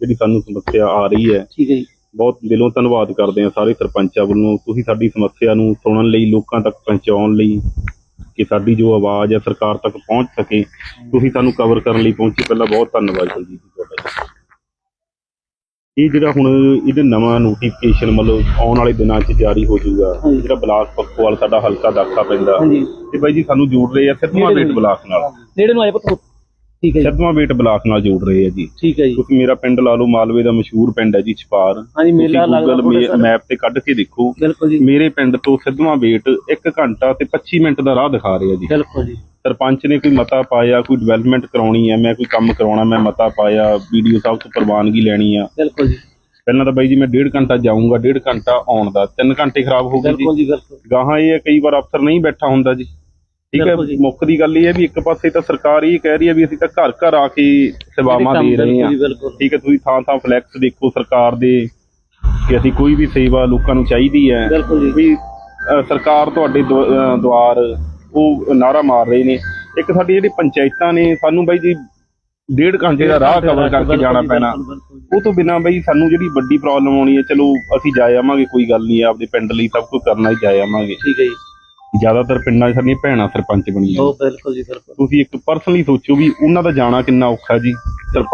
ਜਿਹੜੀ ਸਾਨੂੰ ਸਮੱਸਿਆ ਆ ਰਹੀ ਹੈ ਠੀਕ ਹੈ ਜੀ। ਬਹੁਤ ਦਿਲੋਂ ਧੰਨਵਾਦ ਕਰਦੇ ਹਾਂ ਸਾਰੇ ਸਰਪੰਚਾਂ ਵੱਲੋਂ। ਤੁਸੀਂ ਸਾਡੀ ਸਮੱਸਿਆ ਨੂੰ ਸੁਣਨ ਲਈ ਲੋਕਾਂ ਤੱਕ ਪਹੁੰਚਾਉਣ ਲਈ ਕਿ ਸਾਡੀ ਜੋ ਆਵਾਜ਼ ਹੈ ਸਰਕਾਰ ਤੱਕ ਪਹੁੰਚ ਸਕੇ। ਤੁਸੀਂ ਸਾਨੂੰ ਕਵਰ ਕਰਨ ਲਈ ਪਹੁੰਚੇ। ਪਹਿਲਾਂ ਬਹੁਤ ਧੰਨਵਾਦ ਜੀ ਜੀ ਤੁਹਾਡਾ। ਇਹ ਜਿਹੜਾ ਹੁਣ ਇਹਦੇ ਨਵਾਂ ਨੋਟੀਫਿਕੇਸ਼ਨ ਮਤਲਬ ਆਉਣ ਵਾਲੇ ਦਿਨਾਂ 'ਚ ਜਾਰੀ ਹੋ ਜਾਊਗਾ। ਜਿਹੜਾ ਬਲਾਕ ਪੱਖੋਵਾਲ ਸਾਡਾ ਹਲਕਾ ਦਾਖਾ ਪੈਂਦਾ। ਤੇ ਬਾਈ ਜੀ ਸਾਨੂੰ ਜੋੜ ਰਹੇ ਆ ਨੇੜੇ ਵੇਟ ਬਲਾਕ ਨਾਲ। ਨੇੜੇ ਨੂੰ ਆਏ ਪੁੱਤ। ਠੀਕ ਹੈ ਜੀ। ਸਿੱਧਵਾਂ ਵੇਟ ਬਲਾਕ ਨਾਲ ਜੋੜ ਰਹੇ ਆ ਜੀ। ਠੀਕ ਹੈ ਜੀ। ਤੁਸੀਂ ਮੇਰਾ ਪਿੰਡ ਲਾ ਲਓ ਮਾਲਵੇ ਦਾ ਮਸ਼ਹੂਰ ਪਿੰਡ ਹੈ ਜੀ ਛਪਾਰ। ਹਾਂਜੀ ਮੇਲਾ ਲੱਗਦਾ ਗੂਗਲ ਮੈਪ ਤੇ ਕੱਢ ਕੇ ਦੇਖੋ। ਬਿਲਕੁਲ ਜੀ। ਮੇਰੇ ਪਿੰਡ ਤੋਂ ਸਿੱਧਵਾਂ ਵੇਟ 1 ਘੰਟਾ ਤੇ 25 ਮਿੰਟ ਦਾ ਰਾਹ ਦਿਖਾ ਰਿਹਾ ਜੀ। ਬਿਲਕੁਲ ਜੀ। ਸਰਪੰਚ ਨੇ ਕੋਈ ਮਤਾ ਪਾਇਆ ਕੋਈ ਡਿਵੈਲਪਮੈਂਟ ਕਰਾਉਣੀ ਹੈ ਮੈਂ ਕੋਈ ਕੰਮ ਕਰਾਉਣਾ ਮੈਂ ਮਤਾ ਪਾਇਆ ਵੀਡੀਓ ਸਾਹਿਬ ਤੋਂ ਪ੍ਰਵਾਨਗੀ ਲੈਣੀ ਆ। ਬਿਲਕੁਲ ਜੀ। ਪਹਿਲਾਂ ਤਾਂ ਬਾਈ ਜੀ ਮੈਂ ਡੇਢ ਘੰਟਾ ਜਾਊਂਗਾ ਡੇਢ ਘੰਟਾ ਆਉਣ ਦਾ 3 ਘੰਟੇ ਖਰਾਬ ਹੋ ਗਏ ਜੀ। ਬਿਲਕੁਲ ਜੀ ਬਿਲਕੁਲ। ਗਾਹਾਂ ਇਹ ਹੈ ਕਈ ਵਾਰ ਅਫਸਰ ਨਹੀਂ ਬੈਠਾ ਹੁੰਦਾ ਜੀ। ਠੀਕ ਹੈ। ਮੁੱਖ ਦੀ ਗੱਲ ਇਹ ਹੈ ਵੀ ਇੱਕ ਪਾਸੇ ਤਾਂ ਸਰਕਾਰ ਇਹ ਕਹਿ ਰਹੀ ਹੈ ਵੀ ਅਸੀਂ ਤਾਂ ਘਰ ਘਰ ਆ ਕੇ ਸੇਵਾਵਾਂ ਦੇ ਰਹੇ ਹਾਂ। ਠੀਕ ਹੈ ਤੁਸੀਂ ਥਾਂ ਥਾਂ ਫਲੈਕਸ ਦੇਖੋ ਸਰਕਾਰ ਦੇ ਕਿ ਅਸੀਂ ਕੋਈ ਵੀ ਸੇਵਾ ਲੋਕਾਂ ਨੂੰ ਚਾਹੀਦੀ ਹੈ। ਵੀ ਸਰਕਾਰ ਤੁਹਾਡੇ ਦੁਆਰ ਉਹ ਨਾਰਾ ਮਾਰ ਰਹੇ ਨੇ। ਇੱਕ ਸਾਡੀ ਜਿਹੜੀ ਪੰਚਾਇਤਾਂ ਨੇ ਸਾਨੂੰ ਬਾਈ ਜੀ ਡੇਢ ਘੰਟੇ ਦਾ ਰਾਹ ਕਵਰ ਕਰਕੇ ਜਾਣਾ ਪੈਣਾ। ਉਹ ਤੋਂ ਬਿਨਾਂ ਬਈ ਸਾਨੂੰ ਜਿਹੜੀ ਵੱਡੀ ਪ੍ਰੋਬਲਮ ਆਉਣੀ ਹੈ ਚਲੋ ਅਸੀਂ ਜਾ ਆਵਾਂਗੇ ਕੋਈ ਗੱਲ ਨਹੀਂ ਆਪਦੇ ਪਿੰਡ ਲਈ ਸਭ ਕੁਝ ਕਰਨਾ ਹੀ ਜਾ ਆਵਾਂਗੇ ਠੀਕ ਹੈ ਜੀ। ਜ਼ਿਆਦਾਤਰ ਪਿੰਡਾਂ 'ਚ ਸਾਡੀਆਂ ਭੈਣਾਂ ਸਰਪੰਚ ਬਣੀਆਂ ਉਹ ਬਿਲਕੁਲ ਜੀ ਬਿਲਕੁਲ। ਤੁਸੀਂ ਇੱਕ ਪਰਸਨਲੀ ਸੋਚੋ ਵੀ ਉਹਨਾਂ ਦਾ ਜਾਣਾ ਕਿੰਨਾ ਔਖਾ ਜੀ ਸਰਪੰਚ